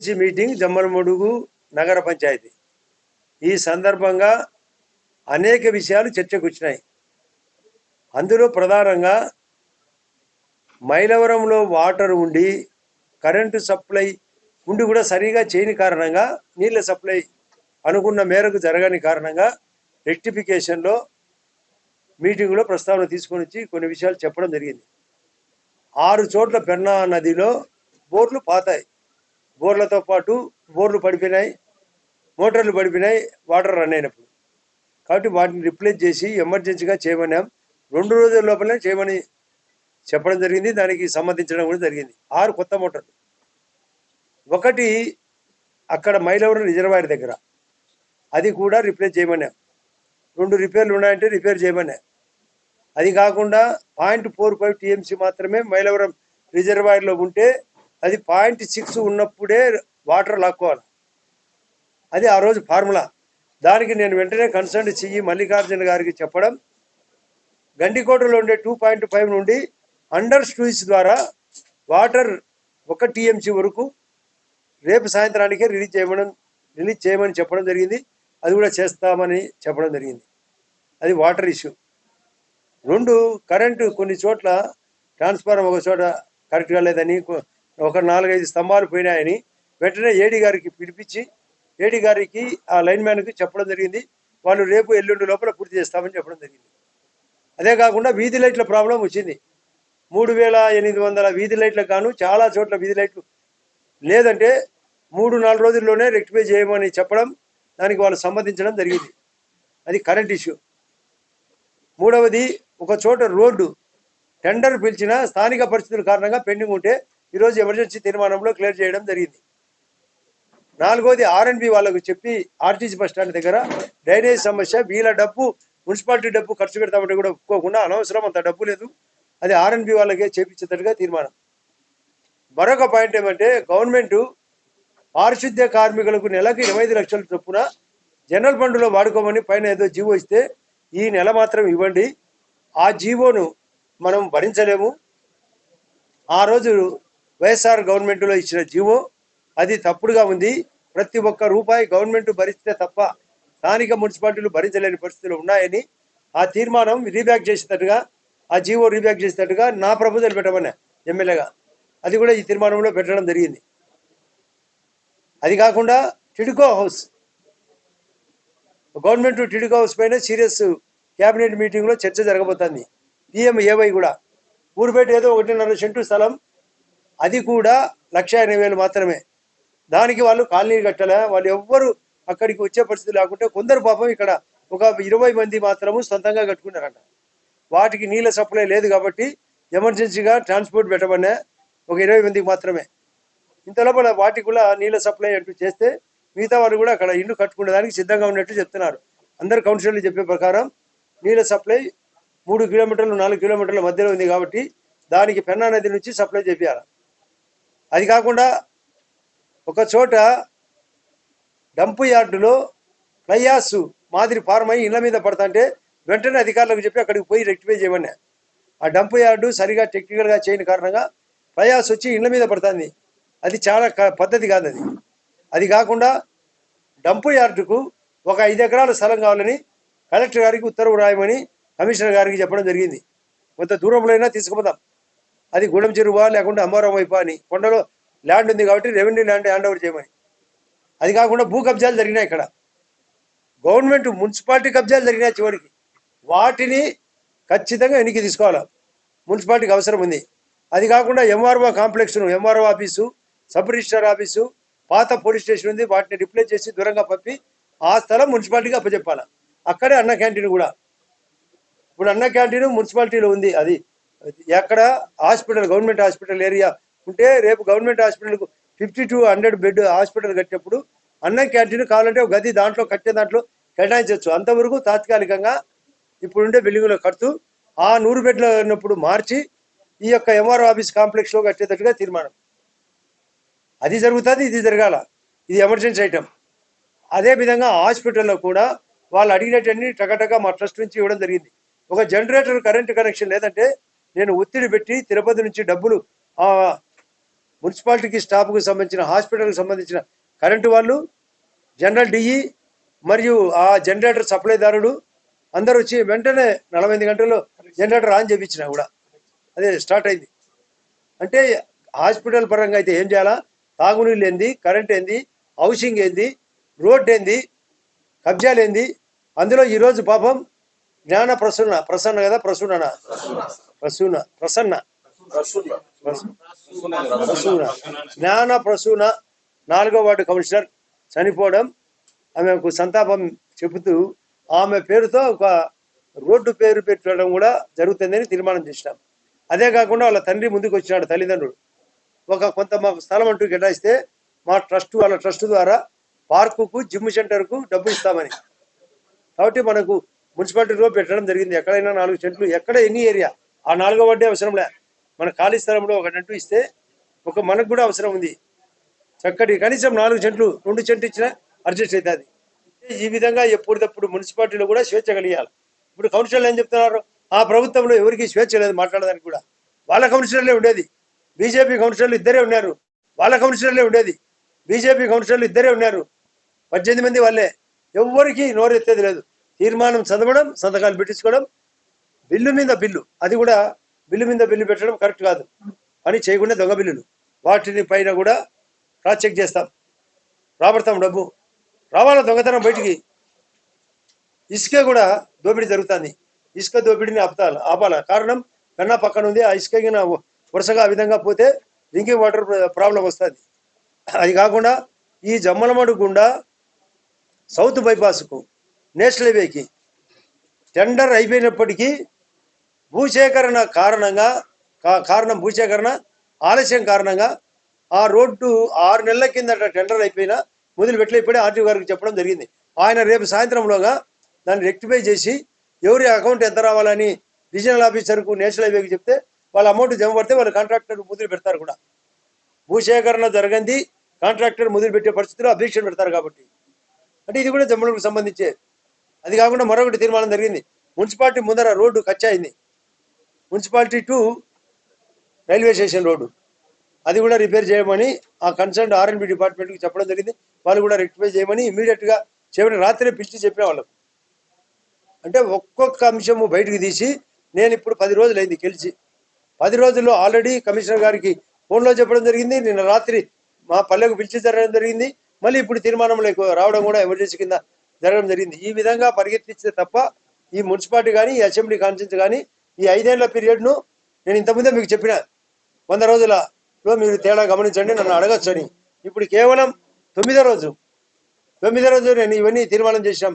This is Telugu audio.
ఈ మీటింగ్ జమ్మలమడుగు నగర పంచాయతీ. ఈ సందర్భంగా అనేక విషయాలు చర్చకు వచ్చినాయి. అందులో ప్రధానంగా మైలవరంలో వాటర్ ఉండి కరెంటు సప్లై ఉండి కూడా సరిగా చేయని కారణంగా నీళ్ళ సప్లై అనుకున్న మేరకు జరగని కారణంగా రెక్టిఫికేషన్లో మీటింగ్లో ప్రస్తావన తీసుకొని వచ్చి కొన్ని విషయాలు చెప్పడం జరిగింది. ఆరు చోట్ల పెన్నా నదిలో బోర్లు పాతాయి. బోర్లతో పాటు బోర్లు పడిపోయినాయి మోటార్లు పడిపోయినాయి వాటర్ రన్ అయినప్పుడు. కాబట్టి వాటిని రిప్లేస్ చేసి ఎమర్జెన్సీగా చేయమన్నాం. రెండు రోజుల లోపలనే చేయమని చెప్పడం జరిగింది. దానికి సంబంధించడం కూడా జరిగింది. ఆరు కొత్త మోటార్లు. ఒకటి అక్కడ మైలవరం రిజర్వాయర్ దగ్గర. అది కూడా రిప్లేస్ చేయమన్నాం. రెండు రిపేర్లు ఉన్నాయంటే రిపేర్ చేయమన్నా. అది కాకుండా పాయింట్ ఫోర్ ఫైవ్ టీఎంసీ మాత్రమే మైలవరం రిజర్వాయర్లో ఉంటే అది పాయింట్ సిక్స్ ఉన్నప్పుడే వాటర్ లాక్కోవాలి. అది ఆ రోజు ఫార్ములా. దానికి నేను వెంటనే కన్సల్ట్ చెయ్యి మల్లికార్జున గారికి చెప్పడం. గండికోటలో ఉండే టూ పాయింట్ ఫైవ్ నుండి అండర్ స్టూయిస్ ద్వారా వాటర్ ఒక టీఎంసీ వరకు రేపు సాయంత్రానికే రిలీజ్ చేయమని రిలీజ్ చేయమని చెప్పడం జరిగింది. అది కూడా చేస్తామని చెప్పడం జరిగింది. అది వాటర్ ఇష్యూ. రెండు కరెంటు కొన్ని చోట్ల ట్రాన్స్ఫార్మర్ ఒక చోట కరెక్ట్గా లేదని ఒక నాలుగైదు స్తంభాలు పోయినాయని వెంటనే ఏడి గారికి పిలిపించి ఏడి గారికి ఆ లైన్ మ్యాన్కి చెప్పడం జరిగింది. వాళ్ళు రేపు ఎల్లుండి లోపల పూర్తి చేస్తామని చెప్పడం జరిగింది. అదే కాకుండా వీధి లైట్ల ప్రాబ్లం వచ్చింది. మూడు వేల ఎనిమిది వందల వీధి లైట్లకు గాను చాలా చోట్ల వీధి లైట్లు లేదంటే మూడు నాలుగు రోజుల్లోనే రెక్టిఫై చేయమని చెప్పడం దానికి వాళ్ళు సంబంధించడం జరిగింది. అది కరెంట్ ఇష్యూ. మూడవది ఒక చోట రోడ్డు టెండర్ పిలిచిన స్థానిక పరిస్థితుల కారణంగా పెండింగ్ ఉంటే ఈరోజు ఎమర్జెన్సీ తీర్మానంలో క్లియర్ చేయడం జరిగింది. నాలుగోది ఆర్ఎన్బి వాళ్ళకు చెప్పి ఆర్టీసీ బస్ స్టాండ్ దగ్గర డ్రైనేజ్ సమస్య వీళ్ళ డబ్బు మున్సిపాలిటీ డబ్బు ఖర్చు పెడతామంటే కూడా ఒప్పుకోకుండా అనవసరం అంత డబ్బు లేదు. అది ఆర్ఎన్బి వాళ్ళకే చేపించేటట్టుగా తీర్మానం. మరొక పాయింట్ ఏమంటే గవర్నమెంట్ పారిశుద్ధ్య కార్మికులకు నెలకు ఇరవై ఐదు లక్షల చొప్పున జనరల్ ఫండ్లో వాడుకోమని పైన ఏదో జీవో ఇస్తే ఈ నెల మాత్రం ఇవ్వండి. ఆ జీవోను మనం భరించలేము. ఆ రోజు వైఎస్ఆర్ గవర్నమెంట్లో ఇచ్చిన జీవో అది తప్పుడుగా ఉంది. ప్రతి ఒక్క రూపాయి గవర్నమెంట్ భరిస్తే తప్ప స్థానిక మున్సిపాలిటీలు భరించలేని పరిస్థితులు ఉన్నాయని ఆ తీర్మానం రీబ్యాక్ చేసేటట్టుగా ఆ జీవో రీబ్యాక్ చేసేటట్టుగా నా ప్రపోజల్ పెట్టమన్నా ఎమ్మెల్యేగా. అది కూడా ఈ తీర్మానంలో పెట్టడం జరిగింది. అది కాకుండా TIDCO house government TIDCO house పైన సీరియస్ క్యాబినెట్ మీటింగ్లో చర్చ జరగబోతోంది. పిఎం ఏవై కూడా. ఊరుపేట ఏదో ఒకటిన్నర సెంటు స్థలం అది కూడా లక్ష ఎనభై వేలు మాత్రమే. దానికి వాళ్ళు కాలనీ కట్టలే వాళ్ళు ఎవ్వరు అక్కడికి వచ్చే పరిస్థితి లేకుంటే కొందరు పాపం ఇక్కడ ఒక ఇరవై మంది మాత్రము సొంతంగా కట్టుకున్నారంట. వాటికి నీళ్ళ సప్లై లేదు కాబట్టి ఎమర్జెన్సీగా ట్రాన్స్పోర్ట్ పెట్టమన్నా ఒక ఇరవై మందికి మాత్రమే. ఇంత లోపల వాటికి కూడా నీళ్ళ సప్లై అంటూ చేస్తే మిగతా వాళ్ళు కూడా అక్కడ ఇల్లు కట్టుకునే దానికి సిద్ధంగా ఉన్నట్టు చెప్తున్నారు. అందరు కౌన్సిలర్లు చెప్పే ప్రకారం నీళ్ళ సప్లై మూడు కిలోమీటర్లు నాలుగు కిలోమీటర్ల మధ్యలో ఉంది కాబట్టి దానికి పెన్నా నది నుంచి సప్లై చేయాలి అది కాకుండా ఒక చోట డంపు యార్డులో ఫ్లైయాస్ మాదిరి ఫార్మ్ అయ్యి ఇళ్ళ మీద పడతాంటే వెంటనే అధికారులకు చెప్పి అక్కడికి పోయి రెక్టిఫై చేయమన్నా. ఆ డంపు యార్డు సరిగా టెక్నికల్గా చేయని కారణంగా ఫ్లైయాస్ వచ్చి ఇళ్ళ మీద పడుతుంది. అది చాలా క- పద్ధతి కాదు అది. అది కాకుండా డంపు యార్డుకు ఒక ఐదు ఎకరాల స్థలం కావాలని కలెక్టర్ గారికి ఉత్తర్వు రాయమని కమిషనర్ గారికి చెప్పడం జరిగింది. కొంత దూరంలో అయినా తీసుకుపోదాం. అది గూడెం చెరువా లేకుంటే అమ్మవరం వైపా అని. కొండలో ల్యాండ్ ఉంది కాబట్టి రెవెన్యూ ల్యాండ్ హ్యాండ్ ఓవర్ చేయమని. అది కాకుండా భూ కబ్జాలు జరిగినాయి ఇక్కడ. గవర్నమెంట్ మున్సిపాలిటీ కబ్జాలు జరిగినాయి చివరికి. వాటిని ఖచ్చితంగా వెనక్కి తీసుకోవాలి. మున్సిపాలిటీకి అవసరం ఉంది. అది కాకుండా MRO కాంప్లెక్స్ను MRO office sub register office పాత పోలీస్ స్టేషన్ ఉంది. వాటిని రిప్లేస్ చేసి దూరంగా పంపి ఆ స్థలం మున్సిపాలిటీకి అప్పచెప్పాలి. అక్కడే అన్న క్యాంటీన్ కూడా. ఇప్పుడు అన్న క్యాంటీన్ మున్సిపాలిటీలో ఉంది. అది ఎక్కడ హాస్పిటల్ గవర్నమెంట్ హాస్పిటల్ ఏరియా ఉంటే రేపు గవర్నమెంట్ హాస్పిటల్కు fifty to hundred bed hospital కట్టినప్పుడు అన్న క్యాంటీన్ కావాలంటే ఒక గది దాంట్లో కట్టే దాంట్లో కేటాయించవచ్చు అంతవరకు తాత్కాలికంగా ఇప్పుడుండే బిల్డింగ్లో కడుతూ ఆ నూరు బెడ్ల ఉన్నప్పుడు మార్చి ఈ యొక్క ఎంఆర్ఓ ఆఫీస్ కాంప్లెక్స్లో కట్టేటట్టుగా తీర్మానం. అది జరుగుతుంది ఇది జరగాల. ఇది ఎమర్జెన్సీ ఐటమ్ అదే విధంగా హాస్పిటల్లో కూడా వాళ్ళు అడిగినటువంటి టకటక మా ట్రస్ట్ నుంచి ఇవ్వడం జరిగింది. ఒక జనరేటర్ కరెంట్ కనెక్షన్ లేదంటే నేను ఒత్తిడి పెట్టి తిరుపతి నుంచి డబ్బులు ఆ మున్సిపాలిటీకి స్టాఫ్కు సంబంధించిన హాస్పిటల్కి సంబంధించిన కరెంటు వాళ్ళు జనరల్ డిఈ మరియు ఆ జనరేటర్ సప్లైదారుడు అందరూ వచ్చి వెంటనే నలభై ఎనిమిది గంటల్లో జనరేటర్ ఆన్ చేయించిన కూడా. అదే స్టార్ట్ అయింది. అంటే హాస్పిటల్ పరంగా అయితే ఏం చేయాలా? తాగునీళ్ళు ఏంది? కరెంట్ ఏంది? హౌసింగ్ ఏంది? రోడ్ ఏంది? కబ్జాలు ఏంది? అందులో ఈరోజు పాపం జ్ఞాన ప్రసన్న ప్రసన్న కదా ప్రసూన ప్రసూన ప్రసన్న. ప్రసు- ప్రసూన. జ్ఞాన ప్రసూన. నాలుగో వార్డు కమిషనర్ చనిపోవడం ఆమెకు సంతాపం చెబుతూ ఆమె పేరుతో ఒక రోడ్డు పేరు పెట్టడం కూడా జరుగుతుందని తీర్మానం చేసినాం. అదే కాకుండా వాళ్ళ తండ్రి ముందుకు వచ్చినాడు తల్లిదండ్రులు. ఒక కొంత మాకు స్థలం అంటూ కేటాయిస్తే మా ట్రస్ట్ వాళ్ళ ట్రస్ట్ ద్వారా పార్కుకు జిమ్ సెంటర్కు డబ్బు ఇస్తామని. కాబట్టి మనకు మున్సిపాలిటీలో పెట్టడం జరిగింది. ఎక్కడైనా నాలుగు సెంట్లు ఎక్కడ ఎన్ని ఏరియా ఆ నాలుగో వడ్డీ అవసరం లే మన ఖాళీ స్థలంలో ఒక నెట్టు ఇస్తే ఒక మనకు కూడా అవసరం ఉంది. చక్కటి కనీసం నాలుగు సెంట్లు రెండు సెంట్లు ఇచ్చినా అడ్జస్ట్ అవుతుంది ఈ విధంగా ఎప్పటికప్పుడు మున్సిపాలిటీలో కూడా స్వేచ్ఛ కలిగాలి. ఇప్పుడు కౌన్సిలర్లు ఏం చెప్తున్నారు? ఆ ప్రభుత్వంలో ఎవరికి స్వేచ్ఛ లేదు మాట్లాడడానికి కూడా. వాళ్ళ కౌన్సిలర్లే ఉండేది. బీజేపీ కౌన్సిలర్లు ఇద్దరే ఉన్నారు. వాళ్ళ కౌన్సిలర్లే ఉండేది. బీజేపీ కౌన్సిలర్లు ఇద్దరే ఉన్నారు. పద్దెనిమిది మంది వాళ్ళే. ఎవ్వరికి నోరెత్తేది లేదు. తీర్మానం చదవడం సంతకాలు పెట్టించుకోవడం బిల్లు మీద బిల్లు. అది కూడా బిల్లు మీద బిల్లు పెట్టడం కరెక్ట్ కాదు. అని చేయకుండా దొంగ బిల్లులు. వాటిని పైన కూడా క్రాస్ చెక్ చేస్తాం. రాబడతాం డబ్బు. రావాలా దొంగతనం బయటికి? ఇసుక కూడా దోపిడీ జరుగుతుంది. ఇసుక దోపిడీని ఆపుతాలి ఆపాల. కారణం కన్నా పక్కన ఉంది. ఆ ఇసుక వరుసగా ఆ విధంగా పోతే డ్రింకింగ్ వాటర్ ప్రాబ్లం వస్తుంది. అది కాకుండా ఈ జమ్మలమడు గుండా సౌత్ బైపాస్కు నేషనల్ హైవేకి టెండర్ అయిపోయినప్పటికీ భూసేకరణ కారణంగా కారణం భూసేకరణ ఆలస్యం కారణంగా ఆ రోడ్డు ఆరు నెలల కిందట టెండర్ అయిపోయినా మొదలు ఇప్పుడే ఆర్టీఓ గారికి చెప్పడం జరిగింది. ఆయన రేపు సాయంత్రంలోగా దాన్ని రెక్టిఫై చేసి ఎవరి అకౌంట్ ఎంత రావాలని రీజనల్ ఆఫీసర్కు నేషనల్ హైవేకి చెప్తే వాళ్ళ అమౌంట్ జమ పడితే వాళ్ళు కాంట్రాక్టర్ మొదలు పెడతారు కూడా. భూసేకరణ జరగంది కాంట్రాక్టర్ మొదలు పెట్టే పరిస్థితిలో అబ్జెక్షన్ పెడతారు కాబట్టి. అంటే ఇది కూడా జమ్మలకు సంబంధించే. అది కాకుండా మరొకటి తీర్మానం జరిగింది. మున్సిపాలిటీ ముందర రోడ్డు ఖర్చు అయింది municipality to railway station road. అది కూడా రిపేర్ చేయమని ఆ కన్సర్న్ ఆర్ఎన్బి డిపార్ట్మెంట్కి చెప్పడం జరిగింది. వాళ్ళు కూడా రెక్టిఫై చేయమని ఇమీడియట్గా చేయమని రాత్రే పిలిచి చెప్పిన వాళ్ళకు అంటే ఒక్కొక్క అంశము బయటకు తీసి నేను ఇప్పుడు పది రోజులు అయింది గెలిచి. పది రోజుల్లో ఆల్రెడీ కమిషనర్ గారికి ఫోన్లో చెప్పడం జరిగింది. నిన్న రాత్రి మా పల్లెకు పిలిచి జరగడం జరిగింది. మళ్ళీ ఇప్పుడు తీర్మానంలో రావడం కూడా ఎమర్జెన్సీ కింద జరగడం జరిగింది. ఈ విధంగా పరిగెత్తిస్తే తప్ప ఈ మున్సిపాలిటీ కానీ ఈ అసెంబ్లీ కాన్ఫరెన్స్ కానీ ఈ ఐదేళ్ళ పీరియడ్ను నేను ఇంతకుముందే మీకు చెప్పిన. వంద రోజులలో మీరు తేడా గమనించండి నన్ను అడగచ్చని. ఇప్పుడు కేవలం తొమ్మిదో రోజు. తొమ్మిదో రోజు నేను ఇవన్నీ తీర్మానం చేశాం.